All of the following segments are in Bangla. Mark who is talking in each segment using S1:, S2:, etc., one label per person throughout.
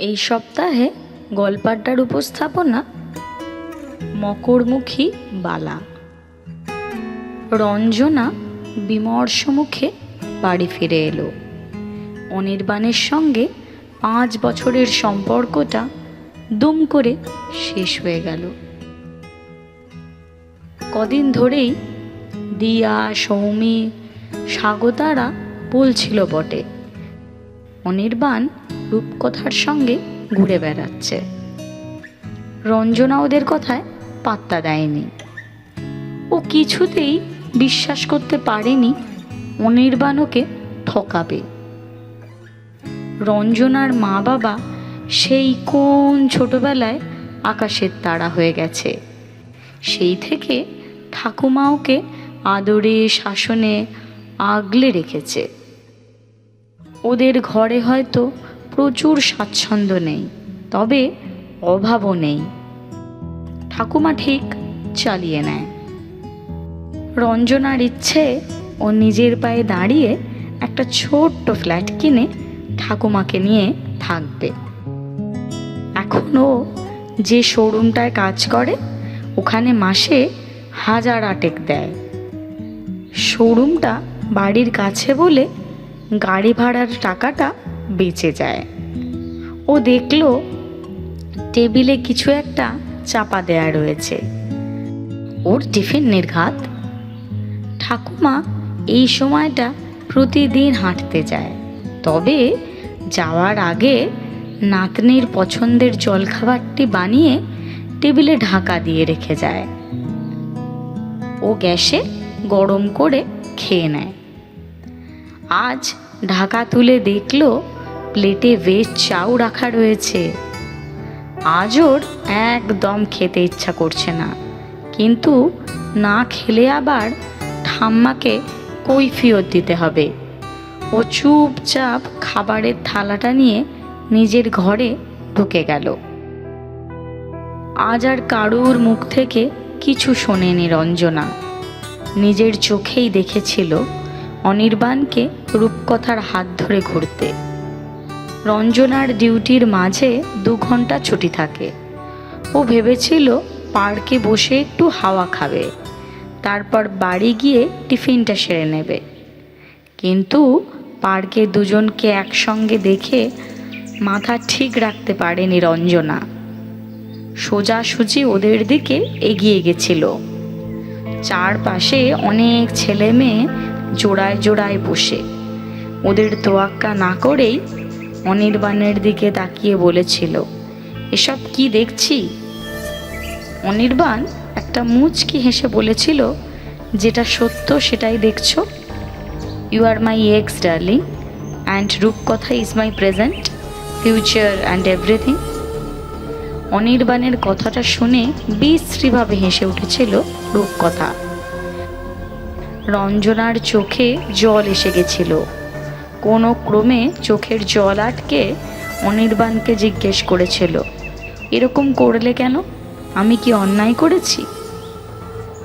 S1: এই সপ্তাহে গল্পাড্ডার উপস্থাপনা মকরমুখী বালা। রঞ্জনা বিমর্ষ মুখে বাড়ি ফিরে এলো। অনির্বাণের সঙ্গে পাঁচ বছরের সম্পর্কটা দুম করে শেষ হয়ে গেল। কদিন ধরেই দিয়া, সৌমি স্বাগতারা বলছিল বটে। অনির্বাণ রূপকথার সঙ্গে ঘুরে বেড়াচ্ছে। রঞ্জনা ওদের কথায় পাত্তা দেয়নি। ও কিছুতেই বিশ্বাস করতে পারেনি অনির্বাণ ওকে ঠকাবে। রঞ্জনার মা বাবা সেই কোন ছোটবেলায় আকাশের তারা হয়ে গেছে। সেই থেকে ঠাকুমা ওকে আদরে শাসনে আগলে রেখেছে। ওদের ঘরে হয়তো প্রচুর স্বাচ্ছন্দ্য নেই, তবে অভাবও নেই। ঠাকুমা ঠিক চালিয়ে নেয়। রঞ্জনার ইচ্ছে ও নিজের পায়ে দাঁড়িয়ে একটা ছোট্ট ফ্ল্যাট কিনে ঠাকুমাকে নিয়ে থাকবে। এখনও যে শোরুমটায় কাজ করে, ওখানে মাসে হাজার আটেক দেয়। শোরুমটা বাড়ির কাছে বলে গাড়ি ভাড়ার টাকাটা বেঁচে যায়। ও দেখল টেবিলে কিছু একটা চাপা দেয়া রয়েছে। ওর টিফিন নির্ঘাত। ঠাকুমা এই সময়টা প্রতিদিন হাঁটতে যায়। তবে যাওয়ার আগে নাতনির পছন্দের জলখাবারটি বানিয়ে টেবিলে ঢাকা দিয়ে রেখে যায়। ও গ্যাসে গরম করে খেয়ে নেয়। আজ ঢাকা তুলে দেখল প্লেটে ভেজ চাউ রাখা রয়েছে। আজ ওর একদম খেতে ইচ্ছা করছে না। কিন্তু না খেলে আবার ঠাম্মাকে কৈফিয়ত দিতে হবে। ও চুপচাপ খাবারের থালাটা নিয়ে নিজের ঘরে ঢুকে গেল। আজ আর কারুর মুখ থেকে কিছু শোনেনি রঞ্জনা। নিজের চোখেই দেখেছিল অনির্বাণকে রূপকথার হাত ধরে ঘুরতে। রঞ্জনার ডিউটির মাঝে দু ঘণ্টা ছুটি থাকে। ও ভেবেছিল পার্কে বসে একটু হাওয়া খাবে। তারপর বাড়ি গিয়ে টিফিনটা সেরে নেবে। কিন্তু পার্কে দুজনকে একসঙ্গে দেখে মাথা ঠিক রাখতে পারেনি রঞ্জনা। সোজাসুজি ওদের দিকে এগিয়ে গেছিল। চারপাশে অনেক ছেলে মেয়ে জোড়ায় জোড়ায় বসে। ওদের তোয়াক্কা না করেই অনির্বাণের দিকে তাকিয়ে বলেছিল, এসব কি দেখছি? অনির্বাণ একটা মুচকি হেসে বলেছিল, যেটা সত্য সেটাই দেখছ? You are my ex darling and Rupkatha is my present future and everything অনির্বাণের কথাটা শুনে বিশ্রীভাবে হেসে উঠেছিল রূপকথা। রঞ্জনার চোখে জল এসে গেছিল। কোনো ক্রমে চোখের জল আটকে অনির্বাণকে জিজ্ঞেস করেছিল, এরকম করলে কেন? আমি কি অন্যায় করেছি?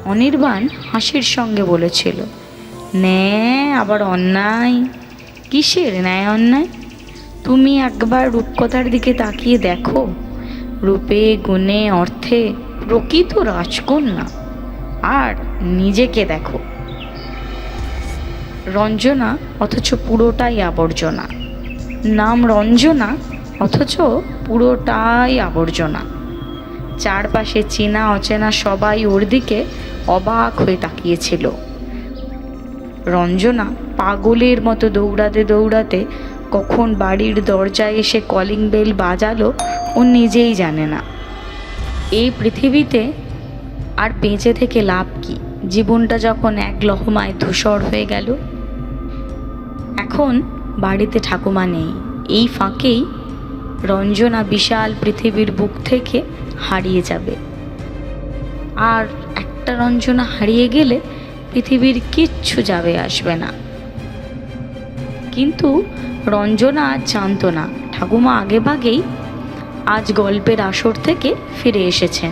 S1: অনির্বাণ হাসির সঙ্গে বলেছিল ন্যায় আবার অন্যায়। কিসের ন্যায় অন্যায়? তুমি একবার রূপকথার দিকে তাকিয়ে দেখো। রূপে, গুণে, অর্থে প্রকৃত রাজকন্যা। আর নিজেকে দেখো। রঞ্জনা অথচ পুরোটাই আবর্জনা। নাম রঞ্জনা অথচ পুরোটাই আবর্জনা। চারপাশে চেনা অচেনা সবাই ওর দিকে অবাক হয়ে তাকিয়েছিল। রঞ্জনা পাগলের মতো দৌড়াতে দৌড়াতে কখন বাড়ির দরজায় এসে কলিং বেল বাজালো ও নিজেই জানে না। এই পৃথিবীতে আর বেঁচে থেকে লাভ কি? জীবনটা যখন এক লহমায় ধূসর হয়ে গেল এখন বাড়িতে ঠাকুমা নেই। এই ফাঁকেই রঞ্জনা বিশাল পৃথিবীর বুক থেকে হারিয়ে যাবে। আর একটা রঞ্জনা হারিয়ে গেলে পৃথিবীর কিচ্ছু যাবে আসবে না। কিন্তু রঞ্জনা জানতো না। ঠাকুমা আগেভাগেই আজ গল্পের আসর থেকে ফিরে এসেছেন।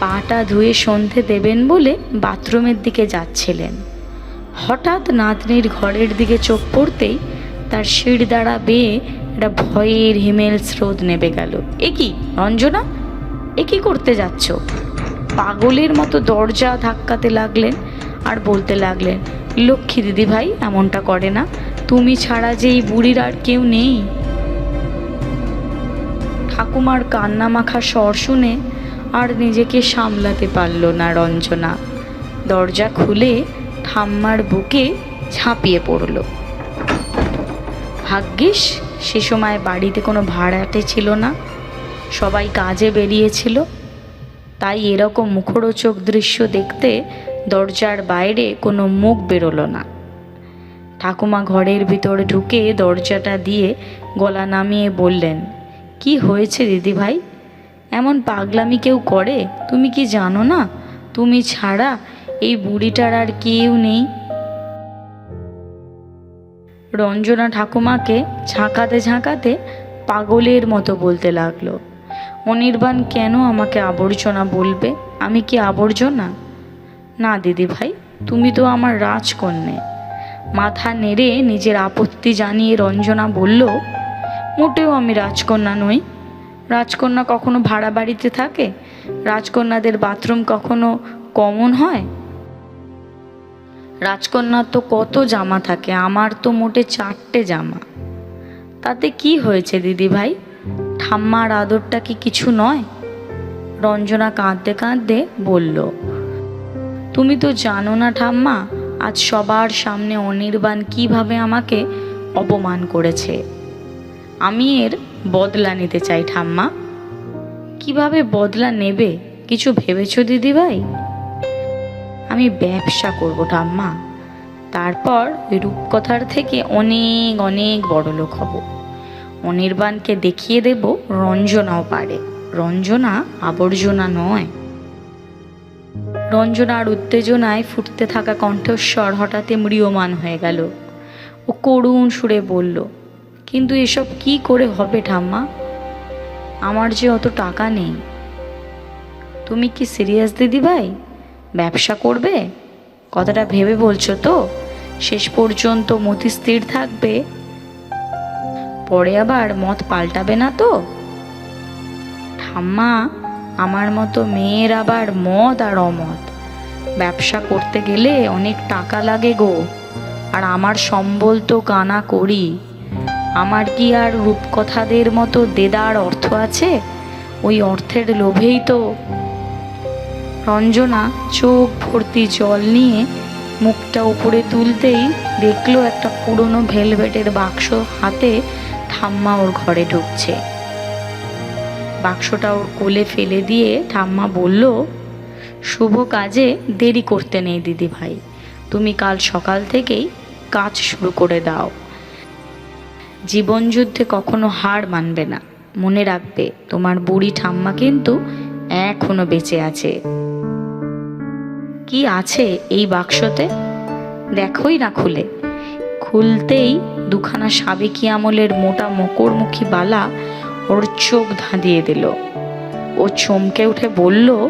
S1: পাটা ধুয়ে সন্ধে দেবেন বলে বাথরুমের দিকে যাচ্ছিলেন। হঠাৎ নাতনির ঘরের দিকে চোখ পড়তেই তার শির দ্বারা বেয়ে একটা ভয়ের হিমেল স্রোত নেবে গেল। এ কি রঞ্জনা এ কি করতে যাচ্ছ? পাগলের মতো দরজা ধাক্কাতে লাগলেন আর বলতে লাগলেন, লক্ষ্মী দিদি ভাই, এমনটা করে না। তুমি ছাড়া যে এই বুড়ির আর কেউ নেই। ঠাকুমার কান্না মাখা স্বর শুনে আর নিজেকে সামলাতে পারল না রঞ্জনা। দরজা খুলে ঠাম্মার বুকে ঝাঁপিয়ে পড়ল। ভাগ্যিস, সে সময় বাড়িতে কোনো ভাড়াটে ছিল না। সবাই কাজে বেরিয়েছিল। তাই এরকম মুখরোচক দৃশ্য দেখতে দরজার বাইরে কোনো মুখ বেরোলো না। ঠাকুমা ঘরের ভিতরে ঢুকে দরজাটা দিয়ে গলা নামিয়ে বললেন, কি হয়েছে দিদিভাই? এমন পাগলামি কেউ করে? তুমি কি জানো না? তুমি ছাড়া এই বুড়িটার আর কেউ নেই। রঞ্জনা ঠাকুমাকে ঝাঁকাতে ঝাঁকাতে পাগলের মতো বলতে লাগল। অনির্বাণ, কেন আমাকে আবর্জনা বলবে? আমি কি আবর্জনা? না, দিদি ভাই, তুমি তো আমার রাজকন্যে। মাথা নেড়ে নিজের আপত্তি জানিয়ে রঞ্জনা বলল, মোটেও আমি রাজকন্যা নই। রাজকন্যা কখনো ভাড়া বাড়িতে থাকে? রাজকন্যাদের বাথরুম কখনো কমন হয়? রাজকন্যার তো কত জামা থাকে, আমার তো মোটে চারটে জামা। তাতে কি হয়েছে দিদি ভাই? ঠাম্মার আদরটা কি কিছু নয়? রঞ্জনা কাঁদতে কাঁদতে বলল, তুমি তো জানো না ঠাম্মা, আজ সবার সামনে অনির্বাণ কীভাবে আমাকে অপমান করেছে। আমি এর বদলা নিতে চাই ঠাম্মা। কীভাবে বদলা নেবে, কিছু ভেবেছো দিদিভাই আমি ব্যবসা করব ঠাম্মা। তারপর রূপকথার থেকে অনেক অনেক বড় লোক হব। অনির্বাণকে দেখিয়ে দেব রঞ্জনাও পারে। রঞ্জনা আবর্জনা নয়। রঞ্জনার উত্তেজনায় ফুটতে থাকা কণ্ঠস্বর হঠাৎই ম্রিয়মান হয়ে গেল। ও করুণ সুরে বলল, কিন্তু এসব কি করে হবে ঠাম্মা? আমার যে অত টাকা নেই। তুমি কি সিরিয়াস দিদি ভাই ব্যবসা করবে? কথাটা ভেবে বলছো তো? শেষ পর্যন্ত মতি স্থির থাকবে। পরে আবার মত পাল্টাবে না তো? ঠাম্মা, আমার মতো মেয়ের আবার মদ আর অমত ব্যবসা করতে গেলে অনেক টাকা লাগে গো। আর আমার সম্বল তো কানা করি। আমার কি আর রূপকথাদের মতো দেদার অর্থ আছে? ওই অর্থের লোভেই তো রঞ্জনা চোখ ভর্তি জল নিয়ে মুখটা উপরে তুলতেই দেখল একটা পুরনো ভেলভেটের বাক্স হাতে ঠাম্মা ওর ঘরে ঢুকছে। বাক্সটা ওর কোলে ফেলে দিয়ে ঠাম্মা বলল, শুভ কাজে দেরি করতে নেই দিদি ভাই তুমি কাল সকাল থেকেই কাজ শুরু করে দাও। জীবনযুদ্ধে কখনো হার মানবে না। মনে রাখবে, তোমার বুড়ি ঠাম্মা কিন্তু এখনও বেঁচে আছে। কি আছে এই বাক্সতে? দেখোই না খুলে। খুলতেই দুখানা সাবেকি আমলের মোটা মকরমুখী বালা ওর চোখ ধাঁধিয়ে দিল। ও চমকে উঠে বলল,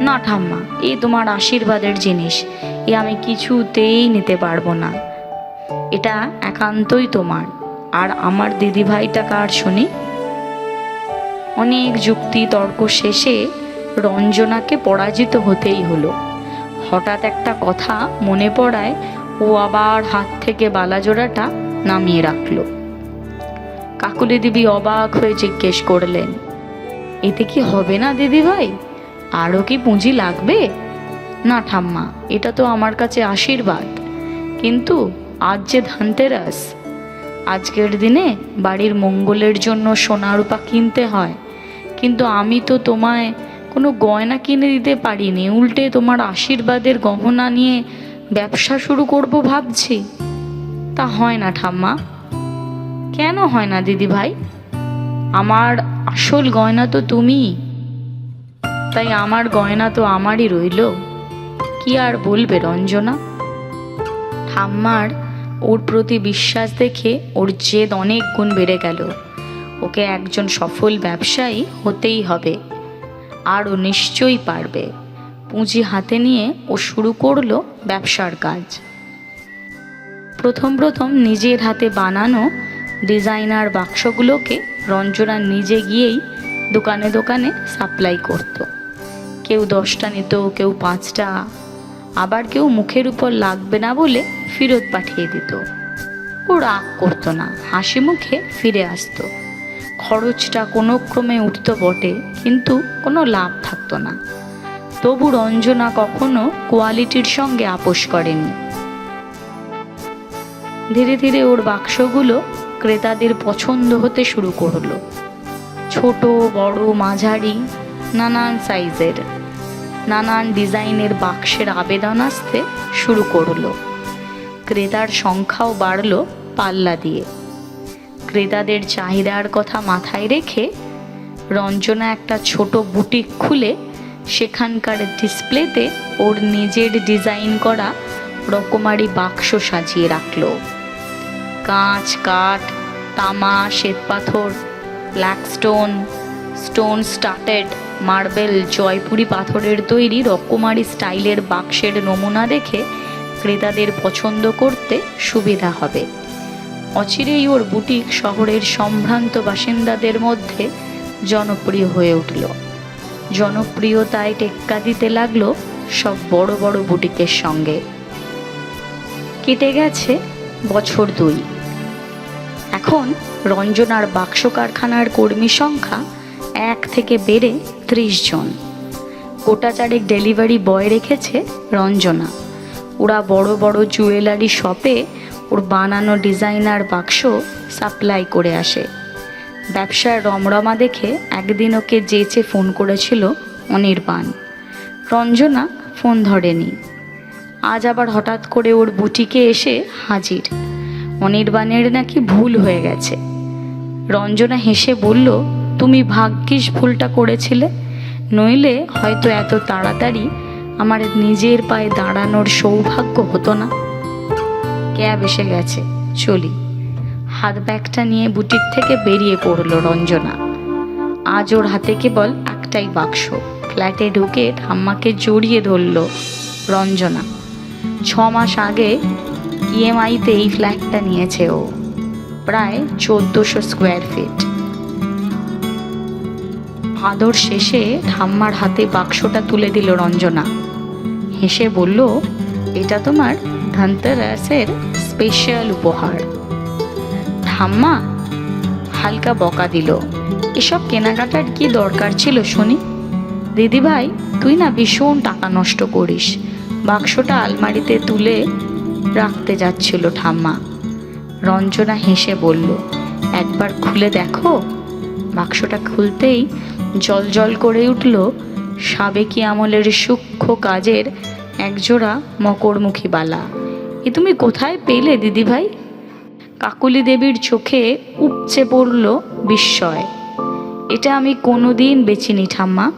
S1: না ঠাম্মা, এ তোমার আশীর্বাদের জিনিস। এ আমি কিছুতেই নিতে পারব না। এটা একান্তই তোমার। আর আমার দিদিভাইটা কার শুনি? অনেক যুক্তি তর্ক শেষে রঞ্জনাকে পরাজিত হতেই হলো। হঠাৎ একটা কথা মনে পড়ায় ও আবার হাত থেকে বালাজোড়াটা নামিয়ে রাখল। কাকুলি দেবী অবাক হয়ে জিজ্ঞেস করলেন, এতে কি হবে না দিদিভাই? আরও কি পুঁজি লাগবে? না ঠাম্মা, এটা তো আমার কাছে আশীর্বাদ। কিন্তু আজ যে ধানতেরাস, আজকের দিনে বাড়ির মঙ্গলের জন্য সোনা রূপা কিনতে হয়। কিন্তু আমি তো তোমায় কোনো গয়না কিনে দিতে পারিনি। উল্টে তোমার আশীর্বাদের গহনা নিয়ে ব্যবসা শুরু করব ভাবছি। তা হয় না ঠাম্মা। কেন হয় না দিদি ভাই আমার আসল গয়না তো তুমি তাই আমার গয়না তো আমারই রইল। কি আর বলবে রঞ্জনা? ঠাম্মার ওর প্রতি বিশ্বাস দেখে ওর জেদ অনেক গুণ বেড়ে গেল। ওকে একজন সফল ব্যবসায়ী হতেই হবে। আর ও নিশ্চয়ই পারবে। পুঁজি হাতে নিয়ে ও শুরু করল ব্যবসার কাজ। প্রথম প্রথম নিজের হাতে বানানো ডিজাইনার বাক্সগুলোকে রঞ্জনা নিজে গিয়েই দোকানে দোকানে সাপ্লাই করত। কেউ দশটা নিত, কেউ পাঁচটা। আবার কেউ মুখের উপর লাগবে না বলে ফেরত পাঠিয়ে দিত। ও রাগ করতো না, হাসি মুখে ফিরে আসতো। খরচটা কোনো ক্রমে উঠতো বটে, কিন্তু কোনো লাভ থাকতো না। তবু রঞ্জনা কখনো কোয়ালিটির সঙ্গে আপোষ করেনি। ধীরে ধীরে ওর বাক্সগুলো ক্রেতাদের পছন্দ হতে শুরু করল। ছোট, বড়, মাঝারি, নানান সাইজের, নানান ডিজাইনের বাক্সের আবেদন আসতে শুরু করল। ক্রেতার সংখ্যাও বাড়লো পাল্লা দিয়ে। ক্রেতাদের চাহিদার কথা মাথায় রেখে রঞ্জনা একটা ছোট বুটিক খুলে সেখানকার ডিসপ্লেতে ওর নিজের ডিজাইন করা রকমারি বাক্স সাজিয়ে রাখল। কাঁচ, কাঠ, তামা, শ্বেতপাথর black stone stone started marble, Jaipuri পাথরের তৈরি রকমারি স্টাইলের বাক্সের নমুনা দেখে ক্রেতাদের পছন্দ করতে সুবিধা হবে। অচিরেই ওর বুটিক শহরের সম্ভ্রান্ত বাসিন্দাদের মধ্যে জনপ্রিয় হয়ে উঠল। জনপ্রিয়তায় টেক্কা দিতে লাগল সব বড় বড় বুটিকের সঙ্গে। কেটে গেছে বছর দুই। এখন রঞ্জনার বাক্স কারখানার কর্মী সংখ্যা এক থেকে বেড়ে ত্রিশ জন। গোটা চারেক ডেলিভারি বয় রেখেছে রঞ্জনা। ওরা বড় বড় জুয়েলারি শপে ওর বানানো ডিজাইনার বাক্স সাপ্লাই করে আসে। ব্যবসার রমরমা দেখে একদিন ওকে যেচে ফোন করেছিল অনির্বাণ। রঞ্জনা ফোন ধরেনি। আজ আবার হঠাৎ করে ওর বুটিকে এসে হাজির। অনির্বাণের নাকি ভুল হয়ে গেছে। রঞ্জনা হেসে বলল, তুমি ভাগ্যিস ভুলটা করেছিলে। নইলে হয়তো এত তাড়াতাড়ি আমার নিজের পায়ে দাঁড়ানোর সৌভাগ্য হতো না। ক্যাব এসে গেছে। চলি। হাত ব্যাগটা নিয়ে বুটিক থেকে বেরিয়ে পড়ল রঞ্জনা। আজ ওর হাতে কেবল একটাই বাক্স। ফ্ল্যাটে ঢুকে ঠাম্মাকে জড়িয়ে ধরলো রঞ্জনা। ছ মাস আগে ইএমআইতে এই ফ্ল্যাটটা নিয়েছে ও। প্রায় চোদ্দোশো স্কোয়ার ফিট। আদর শেষে ঠাম্মার হাতে বাক্সটা তুলে দিল রঞ্জনা। হেসে বলল, এটা তোমার ধনতেরাসের স্পেশাল উপহার। ঠাম্মা হালকা বকা দিল, এসব কেনাকাটার কি দরকার ছিল শুনি? দিদিভাই, তুই না ভীষণ টাকা নষ্ট করিস। বাক্সটা আলমারিতে তুলে রাখতে যাচ্ছিল ঠাম্মা। রঞ্জনা হেসে বলল, একবার খুলে দেখো। বাক্সটা খুলতেই জল জল করে উঠল সাবেকি আমলের সূক্ষ্ম কাজের একজোড়া মকরমুখী বালা এ তুমি কোথায় পেলে, দিদিভাই? কাকুলি দেবীর চোখে উপচে পড়ল বিস্ময়। এটা আমি কোনোদিন বেচিনি, ঠাম্মা।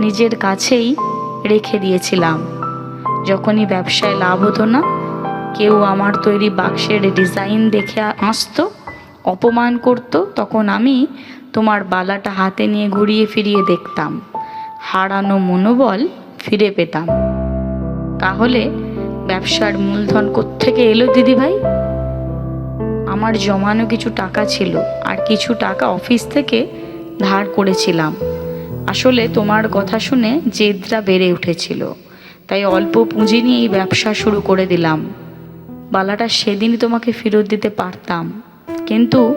S1: নিজের কাছেই রেখে দিয়েছিলাম। যখনই ব্যবসায় লাভ হতো না, কেউ আমার তৈরি বাক্সের ডিজাইন দেখে আসতো, অপমান করত, তখন আমি তোমার বালাটা হাতে নিয়ে ঘুরিয়ে ফিরিয়ে দেখতাম। হারানো মনোবল ফিরে পেতাম। তাহলে ব্যবসার মূলধন কোত্থেকে এলো, দিদিভাই? আমার জমানো কিছু টাকা ছিল আর কিছু টাকা অফিস থেকে ধার করেছিলাম। আসলে তোমার কথা শুনে জেদটা বেড়ে উঠেছিল। তাই অল্প পুঁজি নিয়ে এই ব্যবসা শুরু করে দিলাম। বালাটা সেদিনই তোমাকে ফেরত দিতে পারতাম। কিন্তু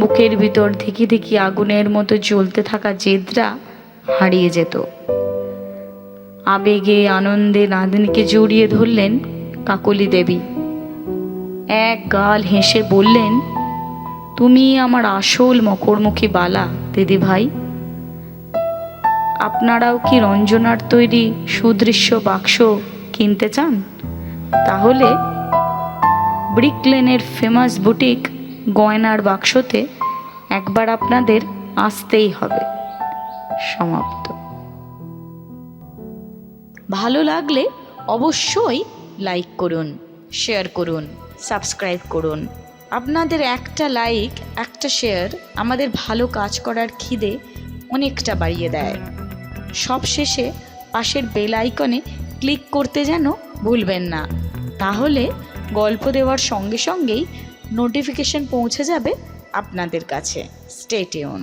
S1: বুকের ভিতর ধিকি ধিকি আগুনের মতো জ্বলতে থাকা জেদরা হারিয়ে যেত। আবেগে আনন্দে নাতনিকে জড়িয়ে ধরলেন কাকলি দেবী। এক গাল হেসে বললেন, তুমি আমার আসল মকরমুখী বালা, দিদি ভাই। আপনারাও কি রঞ্জনার তৈরি সুদৃশ্য বাক্স কিনতে চান? তাহলে ব্রিকলেনের ফেমাস বুটিক গয়নার বাক্সতে একবার আপনাদের আসতেই হবে। সমাপ্ত। ভালো লাগলে অবশ্যই লাইক করুন শেয়ার করুন সাবস্ক্রাইব করুন। আপনাদের একটা লাইক একটা শেয়ার আমাদের ভালো কাজ করার খিদে অনেকটা বাড়িয়ে দেয়। সব শেষে পাশের বেল আইকনে ক্লিক করতে যেন ভুলবেন না। তাহলে গল্প দেওয়ার সঙ্গে সঙ্গেই নোটিফিকেশন পৌঁছে যাবে আপনাদের কাছে। স্টেটিউন